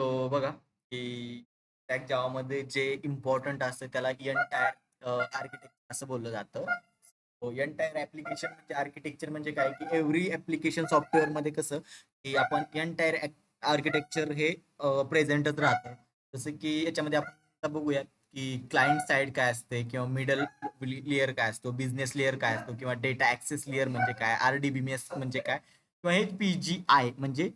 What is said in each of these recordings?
So बघा की stack जावामध्ये जे इम्पॉर्टंट असतं त्याला एन टायर आर्किटेक्चर असं बोललं जातं. एन टायर ऍप्लिकेशन म्हणजे आर्किटेक्चर म्हणजे काय? की एव्हरी ऍप्लिकेशन सॉफ्टवेअरमध्ये कसं की आपण एन टायर आर्किटेक्चर हे प्रेझेंटच राहतं. जसं की याच्यामध्ये आपण बघूया बघूयात की क्लायंट साईड काय असते किंवा मिडल लेअर काय असतो बिझनेस लेअर काय असतो किंवा डेटा ऍक्सेस लेअर म्हणजे काय? आर डी बी एस म्हणजे काय? किंवा हे पी जी आय म्हणजे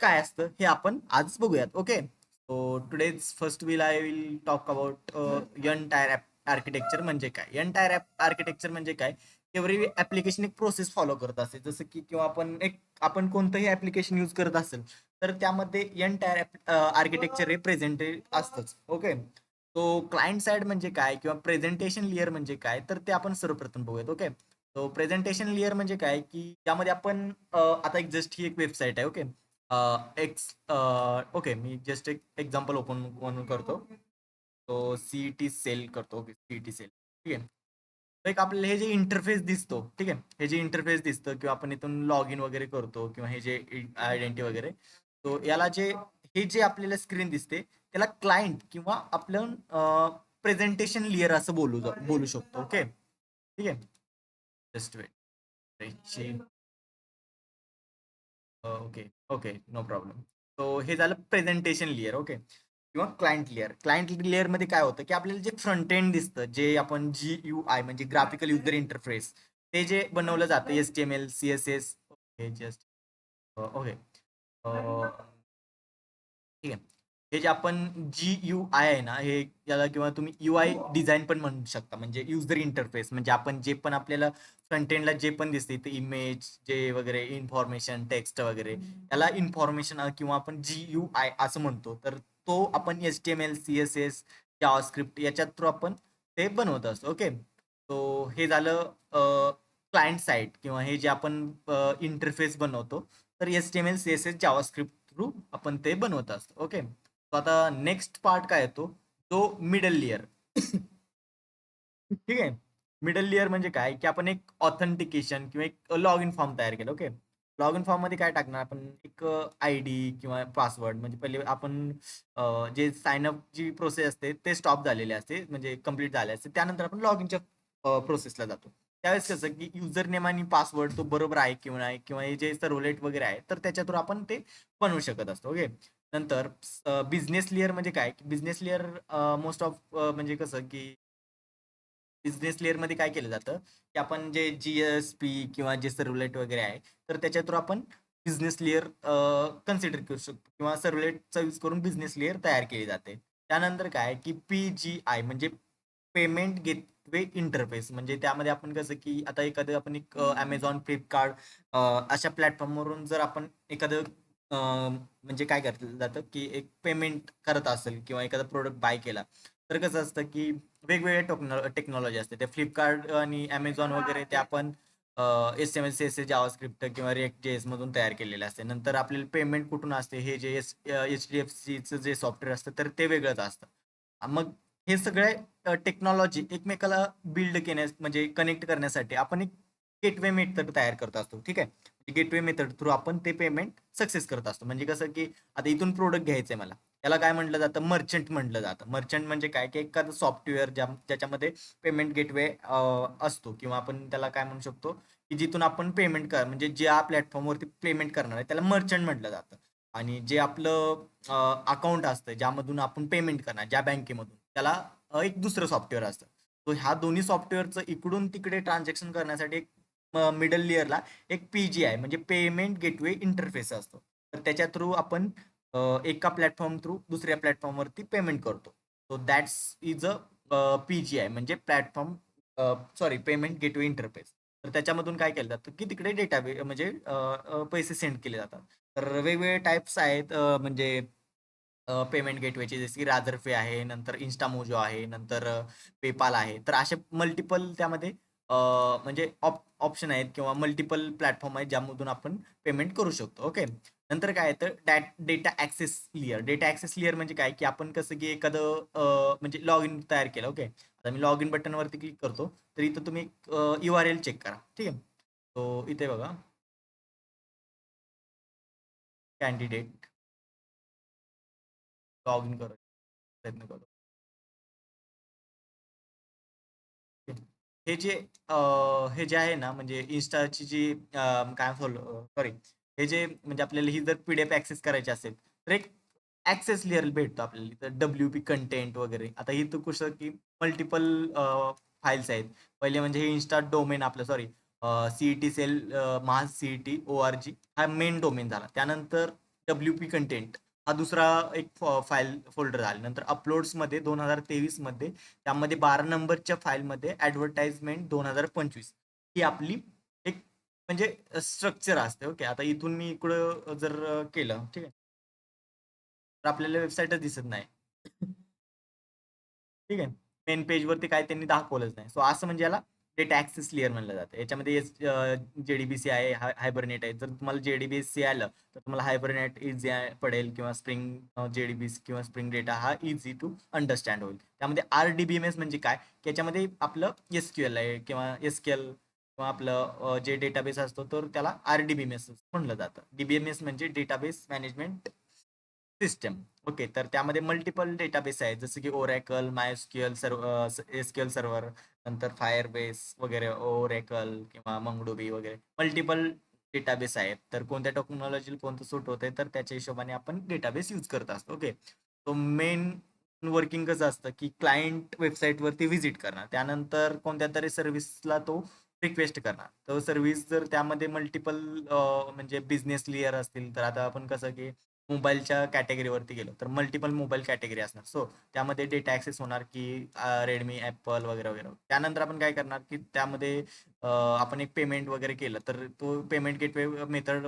काय असतं हे आपण आज बघूयात okay so today's first will I will talk about N tier architecture म्हणजे काय? यन टायर आर्किटेक्चर म्हणजे काय? एव्हरी ऍप्लिकेशन एक प्रोसेस फॉलो करत असते जसं की किंवा आपण एक आपण कोणतंही ऍप्लिकेशन यूज करत असेल तर त्यामध्ये यन टायर आर्किटेक्चर हे प्रेझेंटेड असतंच ओके तो क्लायंट साईड म्हणजे काय? किंवा प्रेझेंटेशन लेअर म्हणजे काय? तर ते आपण सर्वप्रथम बघूयात ओके तो प्रेझेंटेशन लेअर म्हणजे काय? की त्यामध्ये आपण आता एक जस्ट ही एक वेबसाईट आहे ओके एक्स ओके मी जस्ट एक एक्झाम्पल ओपन म्हणून करतो. तो सी टी सेल करतो ओके सी टी सेल ठीक आहे? एक आपल्याला हे जे इंटरफेस दिसतो ठीक आहे? हे जे इंटरफेस दिसतं किंवा आपण इथून लॉग इन वगैरे करतो किंवा हे जे आयडेंटिटी वगैरे तो याला जे हे जे आपल्याला स्क्रीन दिसते त्याला क्लायंट किंवा आपलं प्रेझेंटेशन लिअर असं बोलू बोलू शकतो ओके ठीक आहे? Just wait okay okay no problem तो हे झालं प्रेझेंटेशन लिअर ओके किंवा क्लायंट लेअर क्लायंट लेअरमध्ये काय होतं की आपल्याला जे फ्रंट एंड दिसतं जे आपण जी यू आय म्हणजे ग्राफिकल युजर इंटरफेस ते जे बनवलं जातं S T M L C S S okay just okay. ठीक आहे. हे जे आपण जी यू आय आहे ना हे याला किंवा तुम्ही यू आय डिझाईन पण म्हणू शकता. म्हणजे युजर इंटरफेस म्हणजे आपण जे पण आपल्याला एंडला जे पण दिसते ते इमेज जे वगैरे इन्फॉर्मेशन टेक्स्ट वगैरे याला इन्फॉर्मेशन किंवा आपण जी यू आय असं म्हणतो. तर तो आपण S T M L C S S script याच्या थ्रू आपण ते बनवत असतो. ओके? तो हे झालं क्लायंट साईट किंवा हे जे आपण इंटरफेस बनवतो तर S T M L C S S script through आपण ते बनवत असतो. ओके? आता नेक्स्ट पार्ट काय येतो तो? मिडल लेअर ठीक आहे? मिडल लेअर म्हणजे काय? की आपण एक ऑथेंटिकेशन किंवा एक लॉग इन फॉर्म तयार केलं ओके लॉग इन फॉर्ममध्ये काय टाकणार? आपण एक आय डी किंवा पासवर्ड म्हणजे पहिले आपण जे साइन अप जी प्रोसेस असते ते स्टॉप झालेले असते म्हणजे कंप्लीट झाले असते. त्यानंतर आपण लॉग इनच्या प्रोसेसला जातो. त्यावेळेस कसं की युजर नेम आणि पासवर्ड तो बरोबर आहे किंवा नाही किंवा हे जे सर्वलेट वगैरे आहे तर त्याच्यातून आपण ते बनवू शकत असतो ओके नंतर बिझनेस लेअर म्हणजे काय? बिझनेस लेअर मोस्ट ऑफ म्हणजे कसं की बिझनेस लेअरमध्ये काय केलं जातं? की आपण जे जी एस पी किंवा जे सर्व्हलेट वगैरे आहे तर त्याच्या थ्रू आपण बिझनेस लेअर कन्सिडर करू शकतो. किंवा सर्व्हलेटचा यूज करून बिझनेस लेअर तयार केली जाते. त्यानंतर काय? की पी जी आय म्हणजे पेमेंट गेटवे इंटरफेस म्हणजे त्यामध्ये आपण कसं की आता एखादं आपण एक अमेझॉन फ्लिपकार्ट अशा प्लॅटफॉर्मवरून जर आपण एखादं म्हणजे काय करत जातं की एक पेमेंट करत असेल किंवा एखादा प्रोडक्ट बाय केला तर कसं असतं की वेगवेगळ्या टेक्नॉ टेक्नॉलॉजी असते. ते फ्लिपकार्ट आणि अमेझॉन वगैरे ते आपण S M S S S JavaScript किंवा रिएक्ट जे मधून तयार केलेले असते. नंतर आपल्याला पेमेंट कुठून असते हे जे एस एच डी एफ सीचं जे सॉफ्टवेअर असतं तर ते वेगळंच असतं. मग हे सगळे टेक्नॉलॉजी एकमेकाला बिल्ड केण्यास म्हणजे कनेक्ट करण्यासाठी आपण एक गेटवे मेथड तयार करत असतो ठीक आहे? म्हणजे गेटवे मेथड थ्रू आपण ते पेमेंट सक्सेस करत असतो. म्हणजे कसं की आता इथून प्रोडक्ट घ्यायचंय मला. याला काय म्हटलं जातं? मर्चंट म्हटलं जातं. मर्चंट म्हणजे काय? की एखादं सॉफ्टवेअर ज्या ज्याच्यामध्ये पेमेंट गेटवे असतो. किंवा आपण त्याला काय म्हणू शकतो? की जिथून आपण पेमेंट कर म्हणजे ज्या प्लॅटफॉर्मवरती पेमेंट करणार आहे त्याला मर्चंट म्हटलं जातं. आणि जे आपलं अकाउंट असतं ज्यामधून आपण पेमेंट करणार ज्या बँकेमधून त्याला एक दुसरं सॉफ्टवेअर असतं. तो ह्या दोन्ही सॉफ्टवेअरचं इकडून तिकडे ट्रान्झॅक्शन करण्यासाठी एक मिडल लेअरला एक पी जी आय म्हणजे पेमेंट गेटवे इंटरफेस असतो. तर त्याच्या थ्रू आपण एका प्लॅटफॉर्म थ्रू दुसऱ्या प्लॅटफॉर्मवरती पेमेंट करतो. So that's is a P G I म्हणजे platform sorry payment gateway interface तर त्याच्यामधून काय केलं जातं की तिकडे डेटा म्हणजे पैसे सेंड केले जातात. तर वेगवेगळे टाईप्स आहेत म्हणजे पेमेंट गेटवेचे जसे की राजरफे आहे नंतर इन्स्टामोजो आहे नंतर पेपाल आहे. तर असे मल्टिपल त्यामध्ये म्हणजे ऑप्शन आहेत किंवा मल्टिपल प्लॅटफॉर्म आहेत ज्यामधून आपण पेमेंट करू शकतो. ओके नंतर काय तर that data access layer data access layer म्हणजे काय? की आपण कसं की एखादं म्हणजे लॉग इन तयार केलं. ओके आता मी लॉग इन बटनवरती क्लिक करतो. तर इथं तुम्ही यू आर एल चेक करा. ठीक आहे? तो इथे बघा. कॅन्डिडेट लॉग इन करू प्रयत्न करू हे जे अं, हे जे आहे ना म्हणजे इन्स्टाची जी अं, काय सॉरी हे जे म्हणजे आपल्याला ही जर पीडीएफ ऍक्सेस करायची असेल तर एक ऍक्सेस लेअर भेटतो आपल्याला. तर डब्ल्यू पी कंटेंट वगैरे. आता इथं कसं की मल्टिपल फाईल्स आहेत. पहिले म्हणजे हे इन्स्टा डोमेन आपलं sorry CET cell Maha CET O R G हा मेन डोमेन झाला. त्यानंतर डब्ल्यू पी कंटेंट हा दुसरा एक फाईल फोल्डर झाला नंतर अपलोड्समध्ये दोन हजार तेवीसमध्ये त्यामध्ये बारा नंबरच्या फाईलमध्ये ऍडव्हर्टाइजमेंट दोन हजार पंचवीस. ही आपली एक म्हणजे स्ट्रक्चर असते ओके आता इथून मी इकडं जर केलं ठीक आहे? तर आपल्याला वेबसाईटच दिसत नाही. ठीक आहे? मेन पेजवरती काय त्यांनी दाखवलंच नाही. सो असं म्हणजे याला डेटा ॲक्सेस लेअर म्हणलं जातं. याच्यामध्ये S J D B C आहे हायबरनेट आहे. जर तुम्हाला जे डी बी सी आलं तर तुम्हाला हायबरनेट इझी पडेल किंवा स्प्रिंग जे डी बी किंवा स्प्रिंग डेटा हा इझी टू अंडरस्टँड होईल. त्यामध्ये R D B M S म्हणजे काय? याच्यामध्ये आपलं एस क्यू एल आहे किंवा एस क्यू एल किंवा आपलं जे डेटाबेस असतो तर त्याला R D B M S म्हणलं जातं. डी बी एम एस म्हणजे डेटाबेस मॅनेजमेंट सिस्टम ओके तर त्यामध्ये मल्टिपल डेटाबेस आहेत. जसं की ओरॅकल मायस्क्युएल सर्व एसक्युएल सर्व्हर नंतर फायर बेस वगैरे ओरॅकल किंवा मंगडोबी वगैरे. मल्टिपल डेटाबेस आहेत. तर कोणत्या टेक्नॉलॉजीला कोणतं सूट होते तर त्याच्या हिशोबाने आपण डेटाबेस यूज करत असतो. ओके. तो मेन वर्किंग कसं असतं की क्लायंट वेबसाईटवरती व्हिजिट करणार त्यानंतर कोणत्या तरी सर्व्हिसला तो रिक्वेस्ट करणार तर सर्व्हिस जर त्यामध्ये मल्टिपल म्हणजे बिझनेस लेअर असतील तर आता आपण कसं की मोबाईलच्या कॅटेगरीवरती गेलो तर मल्टिपल मोबाईल कॅटेगरी असणार. सो त्यामध्ये डेटा ॲक्सेस होणार की रेडमी ॲपल वगैरे वगैरे. त्यानंतर आपण काय करणार की त्यामध्ये आपण एक पेमेंट वगैरे केलं तर तो पेमेंट गेटवे मेथड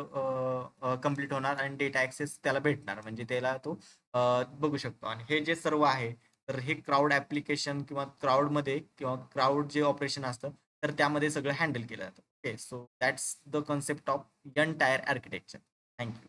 कंप्लीट होणार आणि डेटा ॲक्सेस त्याला भेटणार. म्हणजे त्याला तो बघू शकतो. आणि हे जे सर्व आहे तर हे क्राऊड ॲप्लिकेशन किंवा क्राऊडमध्ये किंवा क्राऊड जे ऑपरेशन असतं तर त्यामध्ये सगळं हँडल केलं जातं. Okay so that's the concept of n tier architecture thank you